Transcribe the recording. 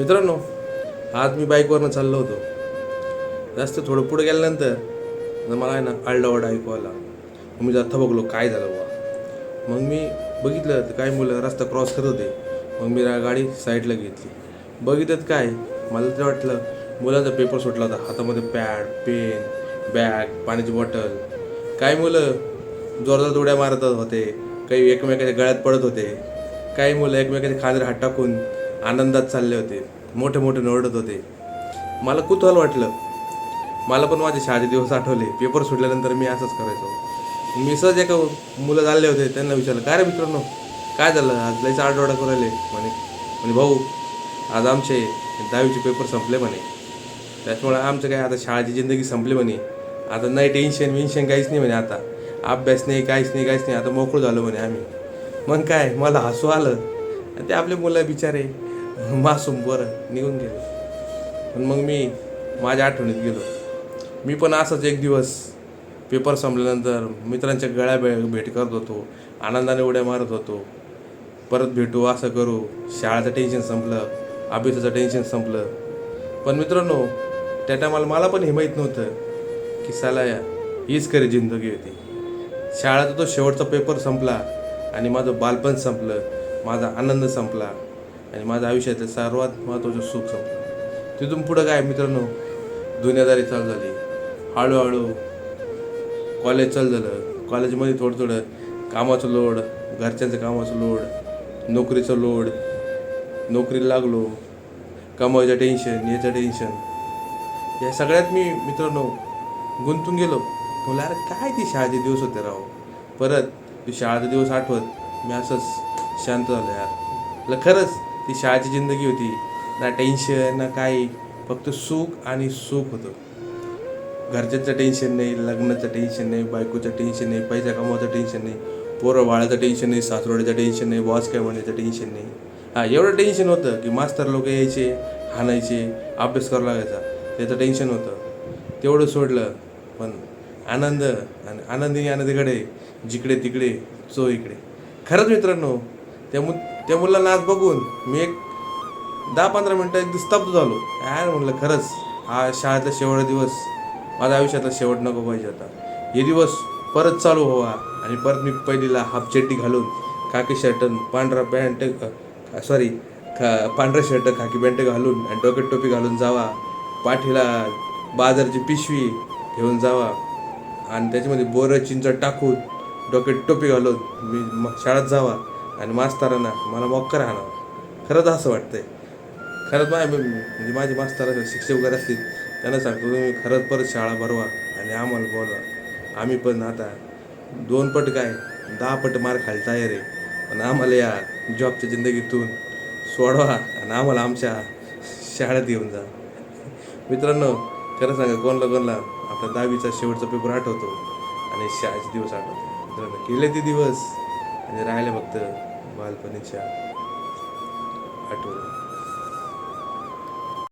मित्रांनो आज मी बाईकवरनं चाललो होतो. जास्त थोडं पुढे गेल्यानंतर मला आहे ना आरडाओरडा ऐकू आला. मग मी जाता बघलो काय झालं बुवा? मग मी बघितलं तर काही मुलं रस्ता क्रॉस करत होते. मग मी गाडी साईडला घेतली. बघितलं काय मला तर वाटलं मुलांचा पेपर सुटला होता. हातामध्ये पॅड पेन बॅग पाण्याची बॉटल. काही मुलं जोरदार उड्या मारत होते. काही एकमेकाच्या गळ्यात पडत होते. काही मुलं एकमेकाच्या खांद्यावर हात टाकून आनंदात चालले होते. मोठे मोठे नोडत होते. मला कुतूहल वाटलं. मला पण माझे शाळेचे दिवस आठवले. पेपर सुटल्यानंतर मी असंच करायचो. मी सहज एका मुलं चालले होते. त्यांना विचारलं काय रे मित्रांनो? काय झालं? आज लयचा आठवडा करू राहिले. म्हणे म्हणे भाऊ आज आमचे दहावीचे पेपर संपले म्हणे. त्याच्यामुळे आमचं काय आता शाळेची जिंदगी संपली म्हणे. आता नाही टेन्शन विन्शन काहीच नाही म्हणे आता. अभ्यास नाही काहीच नाही काहीच नाही. आता मोकळं झालो म्हणे आम्ही. मग काय? मला हसू आलं. आणि ते आपले मुलं बिचारे मासूम बरं निघून गेले. पण मग मी माझ्या आठवणीत गेलो. मी पण असंच एक दिवस पेपर संपल्यानंतर मित्रांच्या गळ्या भे भेट करत होतो. आनंदाने उड्या मारत होतो. परत भेटू असं करू. शाळेचं टेन्शन संपलं. अभ्यासाचं टेन्शन संपलं. पण मित्रांनो त्या टायमाला मला पण हे माहीत नव्हतं की साला हीच खरी जिंदगी होती. शाळेचा तो शेवटचा पेपर संपला आणि माझं बालपण संपलं. माझा आनंद संपला. आणि माझ्या आयुष्यातलं सर्वात महत्त्वाचं सुख संपलं. तिथून पुढं काय मित्रांनो? दुनियादारी चालू झाली. हळूहळू कॉलेज चालू झालं. कॉलेजमध्ये थोडं थोडं कामाचं लोड घरच्यांचं कामाचं लोड नोकरीचं लोड नोकरीला लागलो कमावायचं टेन्शन याचं टेन्शन या सगळ्यात मी मित्रांनो गुंतून गेलो. बोला अरे काय ती शाळेचे दिवस होते राव? परत ते शाळेचे दिवस आठवत मी असंच शांत झालो यार. खरंच ती शाळेची जिंदगी होती. ना टेन्शन ना काही. फक्त सुख आणि सुख होतं. घरच्यांचं टेन्शन नाही लग्नाचं टेन्शन नाही बायकोचं टेन्शन नाही पैसा कमवायचं टेन्शन नाही पोरं बाळाचं टेन्शन नाही सासरोड्याचं टेन्शन नाही बॉस काय म्हणायचं टेन्शन नाही. हां एवढं टेन्शन होतं की मास्तर लोक यायचे हाणायचे अभ्यास करावा लागायचा. त्याचं टेन्शन होतं. तेवढं सोडलं पण आनंद आणि आनंदी आनंदीकडे जिकडे तिकडे चो इकडे. खरंच मित्रांनो त्यामुळे त्या मुलांना आज बघून मी एक दहा पंधरा मिनटं एकदम स्तब्ध झालो. यार म्हटलं खरंच हा शाळेतला शेवट दिवस. माझ्या आयुष्यातला शेवट नको पाहिजे आता. हे दिवस परत चालू व्हावा. आणि परत मी पहिलीला हाफ चड्डी घालून खाकी शर्ट पांढरा पॅन्ट सॉरी खा पांढरा शर्ट खाकी पॅन्ट घालून आणि डोक्यात टोपी घालून जावा. पाठीला बाजारची पिशवी घेऊन जावा. आणि त्याच्यामध्ये बोरं चिंच टाकून डोक्यात टोपी घालून मी मग शाळेत जावा. आणि मास्तरांना मला मॉक्कर आणावं खरंच असं वाटतंय. खरंच माझ्या म्हणजे माझे मास्तर शिक्षक वगैरे असतील त्यांना सांगतो तुम्ही खरंच परत शाळा भरवा आणि आम्हाला बोलवा. आम्ही पण आता दोन पट काय दहा पट मार खायला तयार आहे. पण आम्हाला या जॉबच्या जिंदगीतून सोडवा आणि आम्हाला आमच्या शाळेत येऊन जा. मित्रांनो खरं सांगा कोणला कोणला आपला दहावीचा शेवटचा पेपर आठवतो आणि शाळेचे दिवस आठवतो मित्रांनो गेले ते दिवस. आणि राहिले फक्त बालपणीच्या आठवणी.